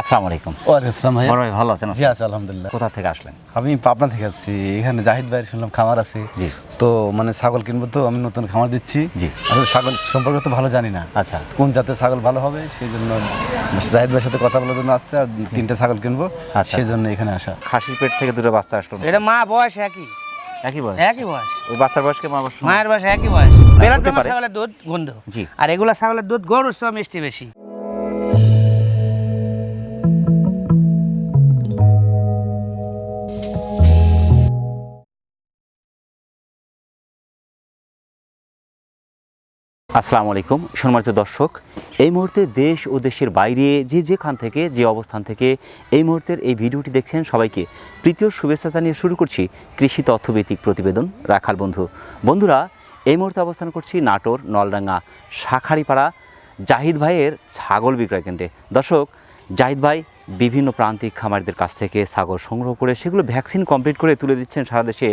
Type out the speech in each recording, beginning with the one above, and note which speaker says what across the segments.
Speaker 1: আসসালামু আলাইকুম।
Speaker 2: ওয়ালাইকুম আসসালাম ভাই
Speaker 1: ভাই ভালো আছেন?
Speaker 2: জি আছে আলহামদুলিল্লাহ।
Speaker 1: কোথা থেকে আসলেন?
Speaker 2: আমি পাবনা থেকে আসছি। এখানে জাহিদ ভাইয়ের শুনলাম খামার আছে।
Speaker 1: জি।
Speaker 2: তো মানে ছাগল কিনবো তো আমি নতুন খামার দিচ্ছি।
Speaker 1: জি।
Speaker 2: আসলে ছাগল সম্পর্কে তো ভালো জানি না।
Speaker 1: আচ্ছা।
Speaker 2: কোন জাতের ছাগল ভালো হবে সেই জন্য জাহিদ ভাইয়ের সাথে কথা বলার জন্য আসছে আর তিনটে ছাগল কিনবো
Speaker 1: আচ্ছা।
Speaker 2: সেই জন্য এখানে আসা।
Speaker 1: খাসির পেট থেকে দুটো বাচ্চা আসলো
Speaker 3: এটা মা বয়স একই।
Speaker 1: একই বয়স?
Speaker 3: একই বয়স।
Speaker 1: ওই বাচ্চার বয়স কেমন
Speaker 3: মায়ের বয়স একই বয়স। বেলার
Speaker 1: হতে
Speaker 3: ছাগলের দুধ গন্ধ।
Speaker 1: জি।
Speaker 3: আর এগুলা ছাগলের দুধ গরুর মিষ্টি বেশি।
Speaker 1: আসসালামু আলাইকুম, সম্মানিত দর্শক, এই মুহূর্তে দেশ ও দেশের বাইরে যে যেখান থেকে, যে অবস্থান থেকে এই মুহূর্তের এই ভিডিওটি দেখছেন সবাইকে প্রীতীয় শুভেচ্ছা জানিয়ে শুরু করছি কৃষি তথ্যভিত্তিক প্রতিবেদন রাখাল বন্ধু। বন্ধুরা, এই মুহূর্তে অবস্থান করছি নাটোর নলডাঙ্গা শাখারিপাড়া জাহিদ ভাইয়ের ছাগল বিক্রয় কেন্দ্রে। দর্শক, জাহিদ ভাই বিভিন্ন প্রান্তিক খামারদের কাছ থেকে ছাগল সংগ্রহ করে সেগুলো ভ্যাকসিন কমপ্লিট করে তুলে দিচ্ছেন সারা দেশে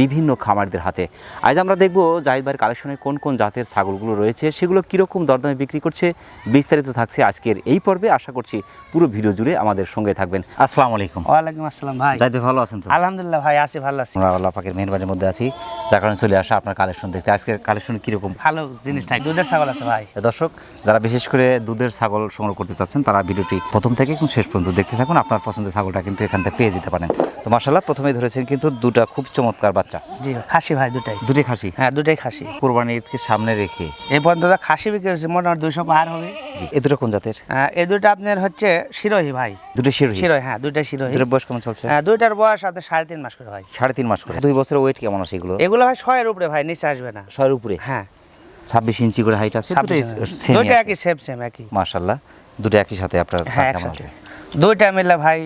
Speaker 1: বিভিন্ন খামারদের হাতে। আজ আমরা দেখব জাহিদ ভাইয়ের কালেকশনে কোন কোন জাতের ছাগলগুলো রয়েছে সেগুলো কীরকম দরদামে বিক্রি করছে বিস্তারিত থাকছে আজকের এই পর্বে। আশা করছি পুরো ভিডিও জুড়ে আমাদের সঙ্গে থাকবেন। আসসালামু আলাইকুম।
Speaker 3: ওয়ালাইকুম আসসালাম ভাই।
Speaker 1: জাহিদ ভালো আছেন তো?
Speaker 3: আলহামদুলিল্লাহ ভাই আছি ভালো আছি।
Speaker 1: আমরা আল্লাহ পাকের মেহরবানির মধ্যে আছি। যার কারণে চলে আসা আপনার কালেকশন দেখতে। আজকের কালেকশন কীরকম?
Speaker 3: ভালো জিনিস থাকে দুধের ছাগল আছে ভাই।
Speaker 1: দর্শক যারা বিশেষ করে দুধের ছাগল সংগ্রহ করতে চাচ্ছেন তারা ভিডিওটি প্রথম থেকে শেষ পর্যন্ত দেখতে থাকুন। আপনার পছন্দের ছাগলটা কিন্তু এখান থেকে পেয়ে যেতে পারেন। তো মার্শাল্লাহ প্রথমেই ধরেছেন কিন্তু দুটা খুব চমৎকার বাচ্চা।
Speaker 3: জি খাসি ভাই দুটাই।
Speaker 1: দুটি খাসি?
Speaker 3: হ্যাঁ দুটাই খাসি।
Speaker 1: কোরবানি ঈদকে সামনে রেখে?
Speaker 3: এই পর্যন্ত খাসি বিক্রি হচ্ছে মোটামুটি দুশো পার হবে।
Speaker 1: এ দুটো কোন জাতের?
Speaker 3: আহ, এই দুটো আপনার হচ্ছে শিরোহি ভাই।
Speaker 1: দুটো শিরোহী?
Speaker 3: শিরোহি হ্যাঁ দুইটাই শিরোহি।
Speaker 1: দুটোর বয়স কেমন চলছে?
Speaker 3: হ্যাঁ দুইটার বয়স আপনার সাড়ে তিন মাস করে ভাই।
Speaker 1: সাড়ে তিন মাস করে। দুই বছরের ওয়েট কেমন আছে এগুলো?
Speaker 3: এগুলো ভাই ছয়ের উপরে ভাই নিচে আসবে না।
Speaker 1: ছয়ের উপরে?
Speaker 3: হ্যাঁ।
Speaker 1: ছাব্বিশ ইঞ্চি করে হাইট আছে
Speaker 3: একই সেম সেম একই।
Speaker 1: দুটো একই সাথে আপনার
Speaker 3: হ্যাঁ একসাথে। দুইটা মিলে ভাই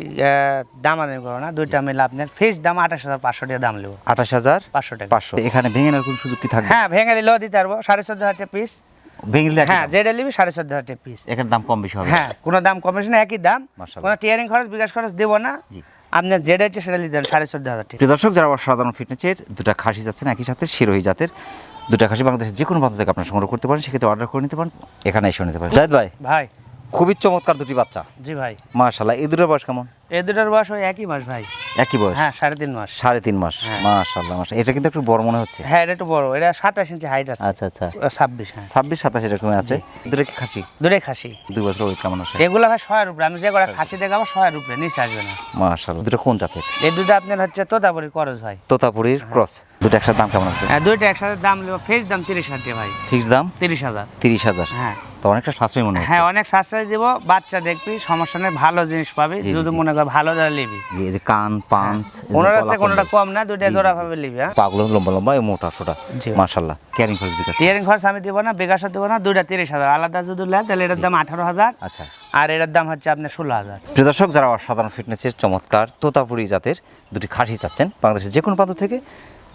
Speaker 3: দাম আনি করো না দুইটা মিলে আপনার ফিস দাম আঠাশ হাজার পাঁচশো টাকা দাম নেব।
Speaker 1: আঠাশ হাজার
Speaker 3: পাঁচশো টাকা।
Speaker 1: পাঁচশো। এখানে ভেঙে নেওয়ার কোনো সুযোগ কি থাকবে?
Speaker 3: হ্যাঁ ভেঙে দিলেও দিতে পারব সাড়ে চোদ্দ হাজার টাকা পিস
Speaker 1: ভেঙে দিলে
Speaker 3: হ্যাঁ যেটা নিবি সাড়ে চোদ্দ হাজার টাকা পিস
Speaker 1: এখানে দাম কম বেশি হবে।
Speaker 3: হ্যাঁ কোনো দাম কমেছে না একই দাম।
Speaker 1: মাশাআল্লাহ।
Speaker 3: কোনো টিয়ারিং খরচ বিকাশ খরচ দেবো না।
Speaker 1: জি।
Speaker 3: আপনার যেটা ইচ্ছে সেটা নিতে পারেন সাড়ে চোদ্দ হাজার টাকা।
Speaker 1: প্রিয় দর্শক যারা সাধারণ ফিটনেসের দুটা খাসি যাচ্ছেন একই সাথে শিরোহী জাতের দুটা খাসি বাংলাদেশের যে কোনো প্রান্ত থেকে আপনার সংগ্রহ করতে পারেন সেক্ষেত্রে অর্ডার করে নিতে পারেন এখানে এসে নিতে পারেন। জাহিদ ভাই।
Speaker 3: ভাই।
Speaker 1: খুবই চমৎকার দুটি বাচ্চা।
Speaker 3: জি ভাই।
Speaker 1: মাশাল্লাহ এই দুটোর বয়স কেমন?
Speaker 3: এই দুটোর বয়স ওই একই মাস ভাই।
Speaker 1: একই বয়স?
Speaker 3: হ্যাঁ সাড়ে তিন মাস।
Speaker 1: সাড়ে তিন মাস।
Speaker 3: হ্যাঁ।
Speaker 1: মাশাল্লাহ মাশা এটা কিন্তু একটু বড় মনে হচ্ছে।
Speaker 3: হ্যাঁ এটা একটু বড়। এটা সাতাশ ইঞ্চি হাইট আছে।
Speaker 1: আচ্ছা আচ্ছা।
Speaker 3: ছাব্বিশ হ্যাঁ।
Speaker 1: ছাব্বিশ সাতাশ এরকম আছে। দুটো কি খাসি?
Speaker 3: দুটোই খাসি।
Speaker 1: দুই বছর ওই কেমন আছে
Speaker 3: এগুলো ভাই শয়ের উপরে আমি যে কটা খাসি দেখাবো শয়ের উপরে নিচে আসবে না।
Speaker 1: মাশাল্লাহ দুটো কোন জাতের?
Speaker 3: এই দুটো আপনার হচ্ছে তোতাপুরি করজ ভাই।
Speaker 1: তোতাপুরির ক্রস। দুটো একসাথে দাম কেমন আছে?
Speaker 3: হ্যাঁ দুইটা একসাথে দাম নেব। ফেস দাম তিরিশ হাজার ভাই।
Speaker 1: ফিক্স দাম?
Speaker 3: তিরিশ হাজার।
Speaker 1: তিরিশ হাজার।
Speaker 3: হ্যাঁ।
Speaker 1: তো অনেকটা সাশ্রয় মনে
Speaker 3: হ্যাঁ অনেক সাশ্রয় দিব বাচ্চা দেখবি সমস্যা নেই ভালো জিনিস পাবি। যদি মনে কর ভালো যারা নিবি।
Speaker 1: এই যে কান পাঞ্চ এই যে
Speaker 3: কোনোটা আছে কোনোটা কম না দুইটা জোড়া ভাবে নিবি হ্যাঁ
Speaker 1: পাগুলো লম্বা লম্বা এবং মোটা ছোটা। মাশাল্লাহ ক্যারিং খরচ বিকাশ।
Speaker 3: টিয়ারিং খরচ আমি দিব না বেগাসও দিব না দুইটা তিরিশ হাজার। আলাদা যদি নেয় তাহলে এটার দাম আঠারো হাজার।
Speaker 1: আচ্ছা।
Speaker 3: আর এটার দাম হচ্ছে আপনার ষোলো হাজার।
Speaker 1: প্রিয় দর্শক যারা অসাধারণ ফিটনেসের চমৎকার তোতাপুরি জাতের দুটি খাসি চাচ্ছেন বাংলাদেশের যে কোনো প্রান্ত থেকে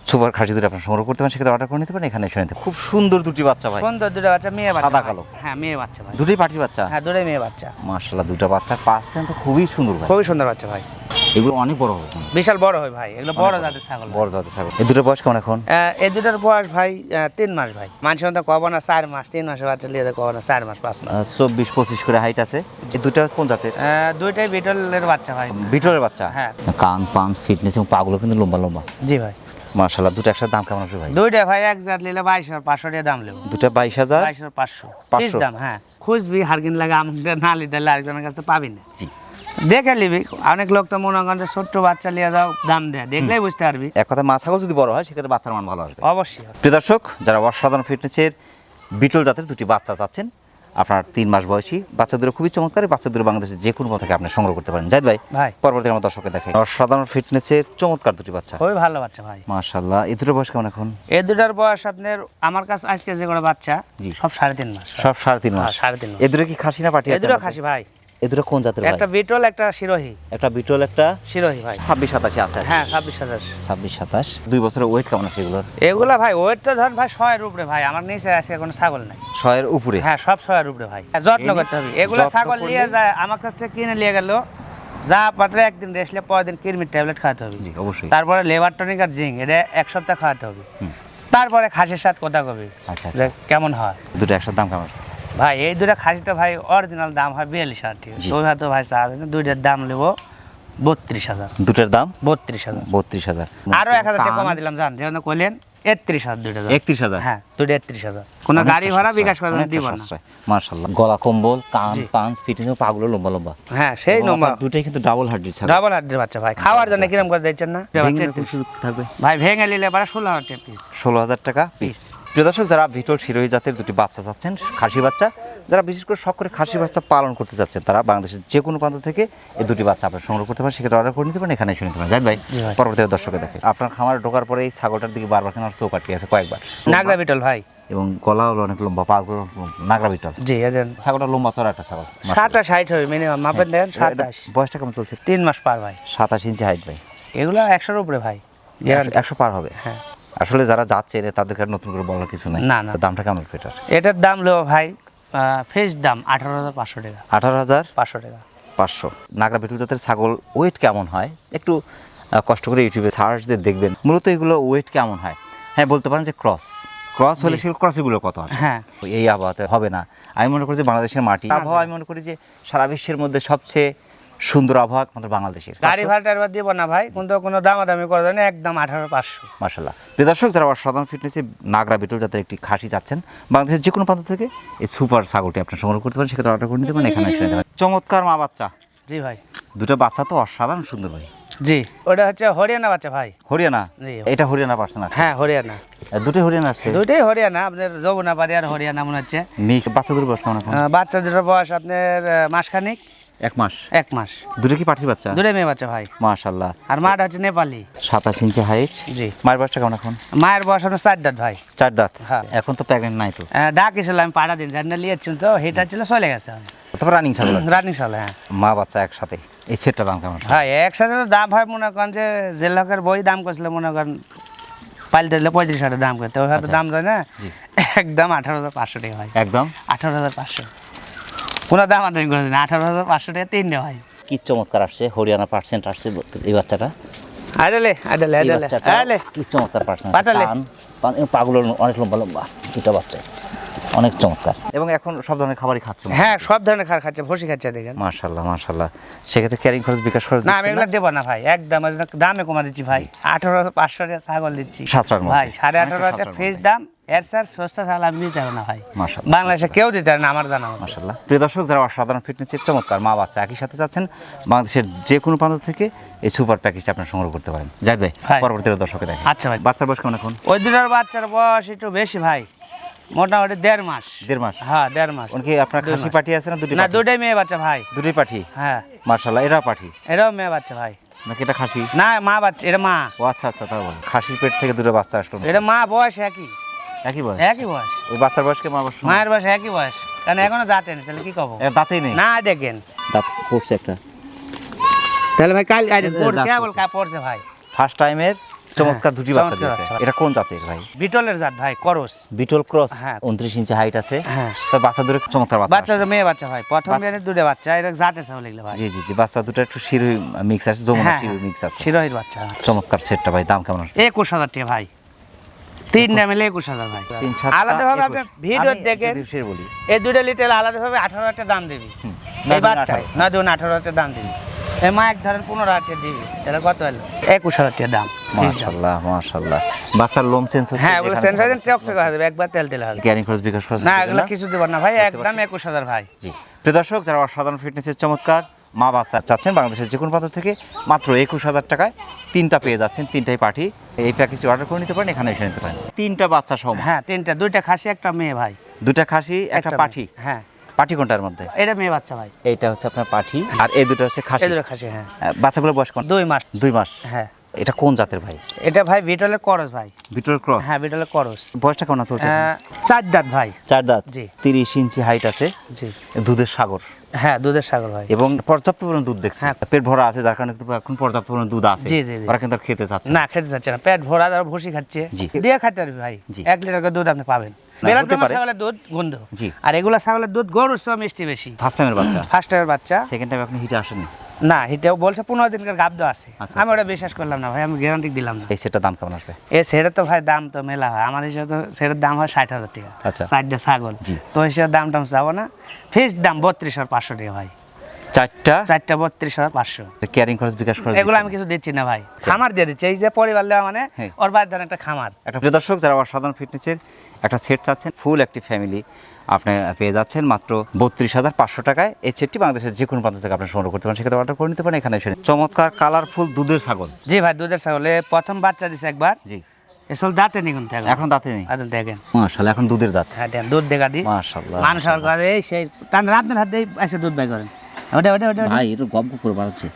Speaker 1: সুপার খাসি দুটি আপনার সংগ্রহ করতে পারেন সেক্ষেত্রে অর্ডার করে নিতে পারেন এখানে এসে নিতে খুব সুন্দর দুটি বাচ্চা ভাই।
Speaker 3: সুন্দর দুটো বাচ্চা মেয়ে বাচ্চা
Speaker 1: সাদা কালো।
Speaker 3: হ্যাঁ মেয়ে বাচ্চা ভাই।
Speaker 1: দুটোই পাটির বাচ্চা?
Speaker 3: হ্যাঁ দুটোই মেয়ে বাচ্চা।
Speaker 1: মাশাল্লাহ দুটো বাচ্চা পাঁচটা তো খুবই সুন্দর ভাই।
Speaker 3: খুবই সুন্দর বাচ্চা ভাই।
Speaker 1: এগুলো অনেক বড় হবে।
Speaker 3: বিশাল বড় হয় ভাই এগুলো বড় জাতের ছাগল।
Speaker 1: বড় জাতের ছাগল। এই দুটো বয়স কেমন এখন?
Speaker 3: এই দুটোর বয়স ভাই তিন মাস ভাই। মানুষের মতো কব না চার মাস তিন মাসের বাচ্চা লিয়ে কব না চার মাস পাঁচ মাস।
Speaker 1: চব্বিশ পঁচিশ করে হাইট আছে। এই দুটো কোন জাতের?
Speaker 3: দুইটাই বিটলের বাচ্চা ভাই।
Speaker 1: বিটলের বাচ্চা?
Speaker 3: হ্যাঁ।
Speaker 1: কান পাঞ্চ ফিটনেস এবং পাগুলো কিন্তু লম্বা লম্বা।
Speaker 3: জি ভাই।
Speaker 1: মাশাল্লাহ দুটো একসাথে দাম কেমন আছে ভাই?
Speaker 3: দুইটা ভাই এক জাত নিলে বাইশ হাজার পাঁচশো টাকা দাম নেব।
Speaker 1: দুটো বাইশ হাজার?
Speaker 3: বাইশ হাজার পাঁচশো।
Speaker 1: পাঁচশো?
Speaker 3: পিস দাম হ্যাঁ। খুঁজবি হারকিন লাগে আমাদের না লিতে আরেকজনের কাছে পাবি না।
Speaker 1: জি।
Speaker 3: দেখে নিবি অনেক লোক তো মনে করেন ছোট্ট বাচ্চা নিয়ে যাও দাম দেয়। দেখলেই বুঝতে পারবি।
Speaker 1: এক কথা মা ছাগল যদি বড় হয় সেক্ষেত্রে বাচ্চার মান ভালো আসবে।
Speaker 3: অবশ্যই।
Speaker 1: প্রিয় দর্শক যারা অসাধারণ ফিটনেসের বিটল জাতের দুটি বাচ্চা চাচ্ছেন আপনার তিন মাস বয়সী বাচ্চাদের খুবই চমৎকার বাচ্চাদের বাংলাদেশে যে কোনো থেকে আপনি সংগ্রহ করতে পারেন। জাহিদ ভাই
Speaker 3: ভাই।
Speaker 1: পরবর্তী আমার দর্শককে দেখে। সাধারণ ফিটনেসের চমৎকার দুটি বাচ্চা।
Speaker 3: খুবই ভালো বাচ্চা ভাই।
Speaker 1: মাশাল্লাহ এই দুটো বয়স কেমন এখন?
Speaker 3: এই দুটার বয়স আপনার আমার কাছে আজকে যে কোনো বাচ্চা। সব সাড়ে তিন মাস।
Speaker 1: সব সাড়ে তিন মাস।
Speaker 3: হ্যাঁ, সাড়ে তিন মাস।
Speaker 1: এ দুটো কি খাসি না পাঠিয়ে
Speaker 3: এই দুটো খাসি ভাই।
Speaker 1: এ দুটো কোন জাতের
Speaker 3: একটা বিটল একটা শিরোহি।
Speaker 1: একটা বিটল একটা?
Speaker 3: শিরোহি ভাই।
Speaker 1: ছাব্বিশ সাতাশি আছে।
Speaker 3: হ্যাঁ ছাব্বিশ হাজার
Speaker 1: ছাব্বিশ সাতাশ। দুই বছরের ওয়েট কেমন আছে এগুলোর?
Speaker 3: এগুলা ভাই ওয়েটটা ধর ভাই ছয়ের উপরে ভাই। আমার নিচে আজকে কোনো ছাগল নাই।
Speaker 1: ছয়ের উপরে?
Speaker 3: হ্যাঁ সব ছয়ের উপরে ভাই। যত্ন করতে হবে। এগুলা ছাগল নিয়ে যায় আমার কাছ থেকে কিনে নিয়ে গেল। যা পাত্রে একদিন রেসলে পরের দিন কিরমির ট্যাবলেট খাওয়াতে হবে।
Speaker 1: অবশ্যই।
Speaker 3: তারপরে লেবার টনিক আর জিঙ্ক এটা এক সপ্তাহ খাওয়াতে হবে। তারপরে খাসির সাথে কথা কবি
Speaker 1: আচ্ছা
Speaker 3: কেমন হয়?
Speaker 1: দুটো একসাথে দাম কেমন আছে?
Speaker 3: ভাই এই দুটা খাসিটা ভাই অরিজিনাল দাম হয় বিয়াল্লিশ হাজার। ওই হয়তো ভাই চার দুইটার দাম নেব বত্রিশ হাজার।
Speaker 1: দুটার দাম?
Speaker 3: বত্রিশ হাজার।
Speaker 1: বত্রিশ হাজার।
Speaker 3: আরও এক হাজার টাকা কমা দিলাম জান যেন কইলেন একত্রিশ হাজার দুইটা
Speaker 1: একত্রিশ হাজার?
Speaker 3: হ্যাঁ দুইটা একত্রিশ হাজার। কোনো গাড়ি ভাড়া বিকাশ করে দিব না।
Speaker 1: মার্শাল্লাহ গলা কম্বল কান পাঞ্চ ফিটিং পাগুলো লম্বা লম্বা।
Speaker 3: হ্যাঁ সেই
Speaker 1: দুটাই কিন্তু ডাবল হার্ডির ছাড়া।
Speaker 3: ডাবল হাড্ডির বাচ্চা ভাই। খাওয়ার জন্য কিরম করে দিচ্ছেন না?
Speaker 1: ভেঙে থাকবে।
Speaker 3: ভাই ভেঙে নিলে এবার ষোলো হাজার টাকা পিস
Speaker 1: ষোলো হাজার টাকা পিস প্রিয় দর্শক যারা ভিটল শিরোহী জাতের দুটি বাচ্চা চাচ্ছেন খাসি বাচ্চা যারা বিশেষ করে শখ করে খাসি বাচ্চা পালন করতে চাচ্ছেন তারা বাংলাদেশের যে কোনো প্রান্ত থেকে এই দুটি বাচ্চা আপনারা সংগ্রহ করতে পারেন। সেক্ষেত্রে অর্ডার করে নিতে পারেন এখানে এসে নিতে পারেন। জান ভাই। পরবর্তী দর্শকে দেখে। আপনার খামারে ঢোকার পরে এই ছাগলটার দিকে বারবার কেন চোখ আটকে আছে? কয়েকবার।
Speaker 3: নাগরা বিটল ভাই।
Speaker 1: এবং গলা হলো অনেক লম্বা পাগুলো নাগরা বিটল।
Speaker 3: জি
Speaker 1: ছাগলটা লম্বা চড়া একটা ছাগল।
Speaker 3: সাতাশ হাইট হবে মিনিমাম মাপেন দেখেন সাতাশ।
Speaker 1: বয়সটা কেমন চলছে?
Speaker 3: তিন মাস পার ভাই।
Speaker 1: সাতাশ ইঞ্চি হাইট ভাই।
Speaker 3: এগুলো একশোর উপরে ভাই
Speaker 1: একশো পার হবে।
Speaker 3: হ্যাঁ।
Speaker 1: আসলে যারা যাচ্ছে এরা তাদেরকে আর নতুন করে বলার কিছু নাই।
Speaker 3: না, না।
Speaker 1: দামটা কেমন এটার
Speaker 3: এটার দাম লো ভাই ফেস দাম আঠারো হাজার পাঁচশো টাকা।
Speaker 1: আঠারো হাজার
Speaker 3: পাঁচশো টাকা।
Speaker 1: পাঁচশো। নাগরা বিটুল জাতের ছাগল ওয়েট কেমন হয়? একটু কষ্ট করে ইউটিউবে সার্চ দিয়ে দেখবেন। মূলত এগুলো ওয়েট কেমন হয়? হ্যাঁ বলতে পারেন যে ক্রস ক্রস হলে। সেগুলো ক্রসেগুলো কত আসে
Speaker 3: হ্যাঁ।
Speaker 1: এই আবহাওয়াতে হবে না। আমি মনে করি যে বাংলাদেশের মাটি। আবহাওয়া আমি মনে করি যে সারা বিশ্বের মধ্যে সবচেয়ে সুন্দর আবহাওয়া আমাদের বাংলাদেশের।
Speaker 3: গাড়ি ভাড়াটা এবার দিব না ভাই কিন্তু কোনো দামাদামি করা যায় না একদম আঠারো পাঁচশো।
Speaker 1: মার্শাল্লাহ প্রিয় দর্শক যারা অসাধারণ ফিটনেসে নাগরা বিটল জাতের একটি খাসি যাচ্ছেন বাংলাদেশের যে কোনো প্রান্ত থেকে এই সুপার ছাগলটি আপনি সংগ্রহ করতে পারেন সেক্ষেত্রে অর্ডার করে নিতে পারেন এখানে এসে চমৎকার মা বাচ্চা।
Speaker 3: জি ভাই।
Speaker 1: দুটো বাচ্চা তো অসাধারণ সুন্দর ভাই।
Speaker 3: জি ওটা হচ্ছে হরিয়ানা বাচ্চা ভাই।
Speaker 1: হরিয়ানা। এটা হরিয়ানা পার্সন আছে।
Speaker 3: হ্যাঁ হরিয়ানা।
Speaker 1: দুটো হরিয়ানা আসছে
Speaker 3: দুইটাই হরিয়ানা আপনার যমুনা পাড়ি আর হরিয়ানা মনে হচ্ছে।
Speaker 1: মিক বাচ্চা দুটো বয়স কেমন?
Speaker 3: বাচ্চা দুটোর বয়স আপনার মাসখানিক।
Speaker 1: এক মাস?
Speaker 3: এক মাস।
Speaker 1: দুটো কি পাঠির বাচ্চা?
Speaker 3: দুটোই মেয়ে বাচ্চা ভাই।
Speaker 1: মাশাল্লাহ
Speaker 3: আর মাটা হচ্ছে নেপালি।
Speaker 1: সাতাশ ইঞ্চি হাইট
Speaker 3: জি।
Speaker 1: মায়ের বাচ্চা কেমন এখন?
Speaker 3: মায়ের বয়স আপনার চার দাঁত ভাই।
Speaker 1: চার দাঁত?
Speaker 3: হ্যাঁ।
Speaker 1: এখন তো প্রেগনেন্ট নাই তো?
Speaker 3: ডাকিছিল আমি পাড়া দিন জানি লিয়েছিল তো হেটা ছিল চলে গেছে
Speaker 1: তারপর রানিং ছাগল
Speaker 3: রানিং সালে হ্যাঁ।
Speaker 1: মা বাচ্চা একসাথে। এই সেটটা দাম কেমন?
Speaker 3: ভাই একসাথে তো দাম হয় মনে করেন যে জেলকের বই দাম করছিল মনে করেন পাল্টে দিলে পঁয়ত্রিশ হাজার দাম করতে ওই হয়তো
Speaker 1: আচ্ছা।
Speaker 3: দাম যায় না? একদম আঠারো হাজার পাঁচশো টাকা ভাই।
Speaker 1: একদম?
Speaker 3: আঠারো হাজার পাঁচশো। কোনো দাম আদায় করে দিন আঠারো হাজার পাঁচশো টাকা তিনটে ভাই
Speaker 1: কি চমৎকার আসছে হরিয়ানা পার্সেন্ট আসছে এই বাচ্চাটা।
Speaker 3: আইডালে আইডালে আইডালে আইডালে।
Speaker 1: কি চমৎকার পার্সেন্ট
Speaker 3: পাগলের
Speaker 1: পাগুলো অনেক লম্বা লম্বা দুটা বাচ্চা। অনেক চমৎকার। এবং এখন সব ধরনের খাবারই খাচ্ছে
Speaker 3: হ্যাঁ সব ধরনের খাবার খাচ্ছে ভসি খাচ্ছে দেখেন।
Speaker 1: মাশাল্লাহ মাশাল্লাহ সেক্ষেত্রে ক্যারিং খরচ বিকাশ খরচ
Speaker 3: না আমি এগুলো দেবো না ভাই একদম দামে কমা দিচ্ছি ভাই। আঠারো পাঁচশো টাকা ছাগল দিচ্ছি। ভাই সাড়ে আঠারো ফ্রিজ
Speaker 1: মধ্যে।
Speaker 3: দাম। এর স্যার সস্তা ছাগল আমি দিতে না ভাই। বাংলাদেশে কেউ দিতে না আমার জানা মতে।
Speaker 1: মাশাল্লাহ প্রিয় দর্শক যারা অসাধারণ ফিটনেসের চমৎকার মা বাচ্চা একই সাথে চাচ্ছেন বাংলাদেশের যে কোনো প্রান্ত থেকে এই সুপার প্যাকেজটা আপনার সংগ্রহ করতে পারেন। যাই ভাই
Speaker 3: ভাই।
Speaker 1: পরবর্তীতে দর্শকে দেখেন
Speaker 3: আচ্ছা ভাই।
Speaker 1: বাচ্চার বয়স কেমন এখন?
Speaker 3: ওই দুটার বাচ্চার বয়স একটু বেশি ভাই। মোটামুটি দেড় মাস।
Speaker 1: দেড় মাস?
Speaker 3: হ্যাঁ দেড় মাস।
Speaker 1: ওনাকে আপনার খাসি
Speaker 3: মাস।
Speaker 1: পাঠি আছে না দুটি
Speaker 3: না? দুটাই মেয়ে বাচ্চা ভাই।
Speaker 1: দুটোই পাঠি?
Speaker 3: হ্যাঁ।
Speaker 1: মার্শাল্লাহ এটা পাঠি?
Speaker 3: এটাও মেয়ে বাচ্চা ভাই।
Speaker 1: নাকি এটা খাসি?
Speaker 3: না মা বাচ্চা এটা মা।
Speaker 1: ও আচ্ছা আচ্ছা তাই বল। খাসির পেট থেকে দুটো বাচ্চা আসলো
Speaker 3: এটা মা বয়স একই।
Speaker 1: একই বয়স?
Speaker 3: একই বয়স।
Speaker 1: ওই বাচ্চার বয়স কেমন অবশ্য
Speaker 3: মায়ের বয়স একই বয়স। কারণ এখনও দাঁতে নেই তাহলে কি কব
Speaker 1: দাঁতেই নেই?
Speaker 3: না দেখেন।
Speaker 1: দাঁত পড়ছে একটা।
Speaker 3: তাহলে ভাই কাল
Speaker 1: পড়ছে।
Speaker 3: ভাই।
Speaker 1: ফার্স্ট টাইমের চমৎকার দুটি বাচ্চা দিয়েছে। এটা কোন জাতের ভাই?
Speaker 3: বিটলের জাত ভাই করস।
Speaker 1: বিটল ক্রস
Speaker 3: হ্যাঁ।
Speaker 1: উনত্রিশ ইঞ্চি হাইট আছে।
Speaker 3: হ্যাঁ।
Speaker 1: তো বাচ্চা দুটো চমৎকার বাচ্চা
Speaker 3: বাচ্চা মেয়ে বাচ্চা ভাই প্রথম বিয়ানের দুটো বাচ্চা এটা জাতের ছাগল এগুলো ভাই।
Speaker 1: জি জি জি বাচ্চা দুটো একটু শিরোই মিক্স আছে যমুনা
Speaker 3: হ্যাঁ, হ্যাঁ।
Speaker 1: মিক্স আছে।
Speaker 3: শিরোহির বাচ্চা।
Speaker 1: চমৎকার সেটটা ভাই দাম কেমন
Speaker 3: একুশ হাজার টাকা ভাই। তিন মিলে একুশ হাজার ভাই। আলাদাভাবে। ভিডিও দেখেন
Speaker 1: বলি।
Speaker 3: এই দুটো লিটার আলাদাভাবে আঠারো হাজার দাম দিবি।
Speaker 1: না
Speaker 3: এই
Speaker 1: দিন
Speaker 3: বাচ্চা না দেখুন আঠারো হাজার দাম দিবি। এই মা এক ধরেন পনেরো হাজার দিবি। তাহলে কত হলো? একুশ হাজার টাকা দাম।
Speaker 1: মাশাআল্লাহ মাশাআল্লাহ। বাচ্চার লোম হচ্ছে
Speaker 3: হ্যাঁ ওগুলো সেন্সার চকচক যাবে একবার তেল তেল হবে।
Speaker 1: ক্যারিং খরচ বিকাশ খরচ
Speaker 3: না এগুলো কিছু দেবো না ভাই একদম একুশ হাজার ভাই।
Speaker 1: জি। প্রিয় দর্শক যারা অসাধারণ ফিটনেসের চমৎকার মা বাচ্চা চাচ্ছেন বাংলাদেশের যে কোনো প্রান্ত থেকে মাত্র একুশ হাজার টাকায় তিনটা পেয়ে যাচ্ছেন তিনটাই পাঠি এই প্যাকেজটি অর্ডার করে নিতে পারেন এখানে এসে নিতে পারেন। তিনটা বাচ্চা সহ।
Speaker 3: হ্যাঁ তিনটা দুইটা খাসি একটা মেয়ে ভাই।
Speaker 1: দুটা খাসি একটা। পাঠি
Speaker 3: হ্যাঁ।
Speaker 1: পাঠি কোনটার মধ্যে?
Speaker 3: এটা মেয়ে বাচ্চা ভাই।
Speaker 1: এইটা হচ্ছে আপনার পাঠি আর এই দুটো হচ্ছে খাসি।
Speaker 3: দুটো খাসি হ্যাঁ।
Speaker 1: বাচ্চাগুলো বয়স কোন
Speaker 3: দুই মাস।
Speaker 1: দুই মাস?
Speaker 3: হ্যাঁ।
Speaker 1: এটা কোন জাতের ভাই?
Speaker 3: এটা ভাই বিটলের করস ভাই।
Speaker 1: ভিটোর ক্রস?
Speaker 3: হ্যাঁ বিটলের করস।
Speaker 1: বয়সটা কেমন চলছে?
Speaker 3: চার দাঁত ভাই।
Speaker 1: চার দাঁত?
Speaker 3: জি।
Speaker 1: তিরিশ ইঞ্চি হাইট আছে।
Speaker 3: জি।
Speaker 1: দুধের সাগর।
Speaker 3: হ্যাঁ দুধের সাগর ভাই।
Speaker 1: এবং পর্যাপ্ত পরিমাণ দুধ দেখছে।
Speaker 3: হ্যাঁ।
Speaker 1: পেট ভরা আছে যার কারণে এখন পর্যাপ্ত পরিমাণ দুধ আছে।
Speaker 3: জি, জি।
Speaker 1: ওরা কিন্তু খেতে চাচ্ছে না।
Speaker 3: খেতে চাচ্ছে না। পেট ভরা আর ভুসি খাচ্ছে।
Speaker 1: জি।
Speaker 3: দিয়ে খাইতে পারবি ভাই। এক লিটার করে দুধ আপনি পাবেন।
Speaker 1: না,
Speaker 3: বেলার ছাগলের দুধ গন্ধ।
Speaker 1: জি।
Speaker 3: আর এগুলা ছাগলের দুধ গরুর চেয়ে মিষ্টি বেশি।
Speaker 1: ফার্স্ট টাইমের বাচ্চা।
Speaker 3: ফার্স্ট টাইমের বাচ্চা।
Speaker 1: সেকেন্ড টাইম আপনি হিটে আসেনি
Speaker 3: না এটাও বলছে পনেরো দিনকার গাব্দ আছে।
Speaker 1: আচ্ছা,
Speaker 3: আমি ওটা বিশ্বাস করলাম না ভাই আমি গ্যারান্টি দিলাম না।
Speaker 1: এই সেটটার দাম কেমন আসবে?
Speaker 3: এ সেটা তো ভাই দাম তো মেলা হয়। আমার হিসেবে তো সেটার দাম হয় ষাট হাজার টাকা।
Speaker 1: আচ্ছা।
Speaker 3: চারটে ছাগল। তো হিসেবে দাম টাম চাবো না। ফিক্সড দাম বত্রিশ হাজার পাঁচশো টাকা ভাই।
Speaker 1: চারটা?
Speaker 3: চারটা বত্রিশ হাজার পাঁচশো।
Speaker 1: কেয়ারিং খরচ বিকাশ খরচ
Speaker 3: এগুলো আমি কিছু দিচ্ছি না ভাই। খামার দিয়ে দিচ্ছি। এই যে পরিবার মানে
Speaker 1: হ্যাঁ।
Speaker 3: ওর ধরেন একটা খামার।
Speaker 1: একটা দর্শক যারা অসাধারণ ফিটনেসের একটা সেট চাচ্ছেন ফুল একটি ফ্যামিলি আপনি পেয়ে যাচ্ছেন মাত্র বত্রিশ হাজার পাঁচশো টাকায়। এই সেটটি বাংলাদেশের যে কোনো প্রান্ত থেকে আপনি সংগ্রহ করতে পারেন। সেক্ষেত্রে অর্ডার করে নিতে পারেন। এখানে এসে চমৎকার কালারফুল দুধের ছাগল।
Speaker 3: জি ভাই দুধের ছাগলে। প্রথম বাচ্চা দিছে একবার।
Speaker 1: জি।
Speaker 3: দাঁতে
Speaker 1: এখন। দাঁতে নেই।
Speaker 3: আচ্ছা দেখেন।
Speaker 1: এখন দুধের দাঁত।
Speaker 3: হ্যাঁ দেন দুধ দেখা দি।
Speaker 1: মাশাল্লাহ
Speaker 3: মানুষ আর করে এই সেই তার আপনার হাতে এসে দুধ বাই করেন। ওটা ওটা ওটা।
Speaker 1: ভাই এটা গপ করে বাড়াচ্ছে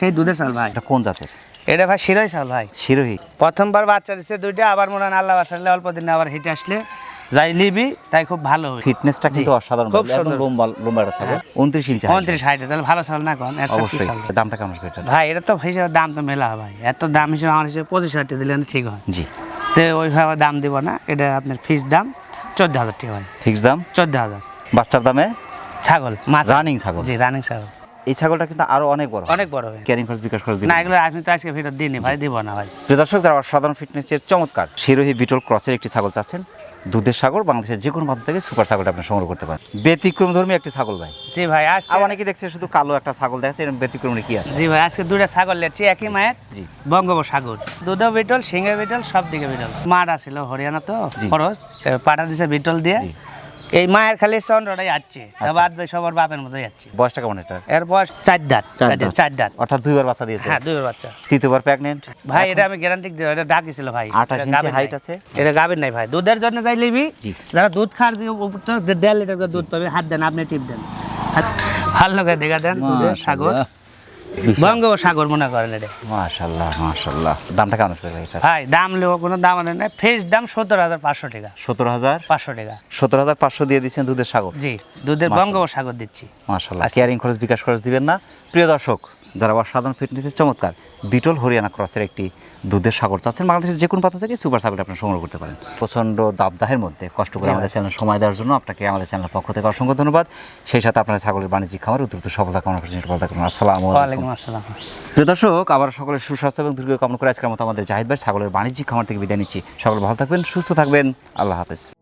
Speaker 3: সেই দুধের চাল ভাই।
Speaker 1: এটা কোন জাতের?
Speaker 3: এটা ভাই শিরোই চাল ভাই।
Speaker 1: শিরোহী।
Speaker 3: প্রথমবার বাচ্চা দিচ্ছে দুইটা আবার মনে হয় আল্লাহ বাসালে অল্প দিনে আবার হিটে আসলে যাই লিবি তাই খুব ভালো হবে
Speaker 1: ফিটনেসটা কিন্তু অসাধারণ
Speaker 3: খুব সুন্দর।
Speaker 1: লম্বা লম্বা একটা ছাগল উনত্রিশ ইঞ্চি height।
Speaker 3: পঁয়ত্রিশ হাইটে তাহলে ভালো চাল না কোন?
Speaker 1: অবশ্যই দামটা কেমন এটা?
Speaker 3: ভাই এটা তো হিসেবে দাম তো মেলা হয় ভাই। এত দাম হিসেবে আমার হিসেবে পঁচিশ হাজার টাকা দিলে ঠিক হয়।
Speaker 1: জি।
Speaker 3: তো ওইভাবে দাম দিব না এটা আপনার ফিস দাম চোদ্দ হাজার টাকা হয়
Speaker 1: ফিক্স দাম?
Speaker 3: চোদ্দ হাজার।
Speaker 1: বাচ্চার দামে?
Speaker 3: ছাগল মাছ।
Speaker 1: রানিং ছাগল।
Speaker 3: জি রানিং ছাগল।
Speaker 1: এই ছাগলটা কিন্তু আরও অনেক বড়
Speaker 3: অনেক বড়
Speaker 1: ক্যারিং খরচ বিকাশ খরচ
Speaker 3: না এগুলো আপনি তো আজকে ফেরত দিনই ভাই দিব না ভাই।
Speaker 1: প্রিয় দর্শক যারা সাধারণ ফিটনেসের চমৎকার শিরোহী বিটল ক্রসের একটি ছাগল চাচ্ছেন দুধের সাগর বাংলাদেশের যে কোনো প্রান্ত থেকে সুপার ছাগলটা আপনি সংগ্রহ করতে পারেন। ব্যতিক্রম ধর্মী একটি ছাগল ভাই।
Speaker 3: জি ভাই
Speaker 1: আর অনেকে দেখছে শুধু কালো একটা ছাগল দেখছে এরকম ব্যতিক্রম কি আছে?
Speaker 3: জি ভাই আজকে দুটা ছাগল লেছি একই মায়ের
Speaker 1: জি।
Speaker 3: বঙ্গোপসাগর। দুধ বিটল সিংহে বিটল সব দিকে বিটল। মাঠ আছিল হরিয়ানা তো। খরচ পাঠা দিছে বিটল দিয়ে। এই মায়ের খালি চন্দ্রটাই যাচ্ছে।
Speaker 1: আচ্ছা।
Speaker 3: বাদ সবার বাপের মতোই যাচ্ছে।
Speaker 1: বয়সটা কেমন এটা
Speaker 3: এর বয়স চার দাঁত।
Speaker 1: চার
Speaker 3: চার
Speaker 1: দাঁত। অর্থাৎ দুইবার বাচ্চা দিয়েছে।
Speaker 3: হ্যাঁ দুই বাচ্চা।
Speaker 1: তৃতীয়বার প্রেগনেন্ট
Speaker 3: ভাই এটা আমি গ্যারান্টি দিই এটা ডাকিছিল ভাই।
Speaker 1: ইঞ্চি
Speaker 3: নাই।
Speaker 1: আছে?
Speaker 3: এটা গাভীর নাই ভাই। দুধের জন্য যাই লিবি যারা দুধ খাওয়ার যে উপরটা লিটার দুধ পাবে হাত দেন আপনি টিপ দেন। ভালো করে দেখা দেন দুধের সাগর। বঙ্গোপসাগর মনে করেন এটা।
Speaker 1: মাশাল্লাহ মাশাল্লাহ দামটা কেমন আছে ভাই
Speaker 3: দাম লেও কোনো দাম আনে না ফেস দাম সত্তর হাজার পাঁচশো টাকা।
Speaker 1: সতেরো হাজার?
Speaker 3: পাঁচশো টাকা।
Speaker 1: সতেরো হাজার পাঁচশো দিয়ে দিচ্ছেন দুধের সাগর?
Speaker 3: জি দুধের। বঙ্গোপসাগর দিচ্ছি।
Speaker 1: মাশাল্লাহ। কেয়ারিং খরচ বিকাশ খরচ দিবেন না। প্রিয় দর্শক যারা অসাধারণ ফিটনেসের চমৎকার বিটল হরিয়ানা ক্রসের একটি দুধের সাগর। চাচ্ছেন বাংলাদেশের যে কোনো পাতা থেকে সুপার সাগরটা আপনি সংগ্রহ করতে পারেন। প্রচণ্ড দাবদাহের মধ্যে কষ্ট করে আমাদের চ্যানেল সময় দেওয়ার জন্য আপনাকে আমাদের চ্যানেলের পক্ষ থেকে অসংখ্য ধন্যবাদ। সেই সাথে আপনার ছাগলের বাণিজ্যিক খামার উদ্যুক্ত সফলতা কামনা করছেন সফলতা কামনা। আসসালামু আলাইকুম।
Speaker 3: আসসালাম।
Speaker 1: প্রিয় দর্শক আবার সকলের সুস্বাস্থ্য এবং দীর্ঘ কামনা করে আজকের মতো আমাদের জাহিদ ভাই ছাগলের বাণিজ্যিক খামার থেকে বিদায় নিচ্ছি। সকলে ভালো থাকবেন সুস্থ থাকবেন। আল্লাহ হাফেজ।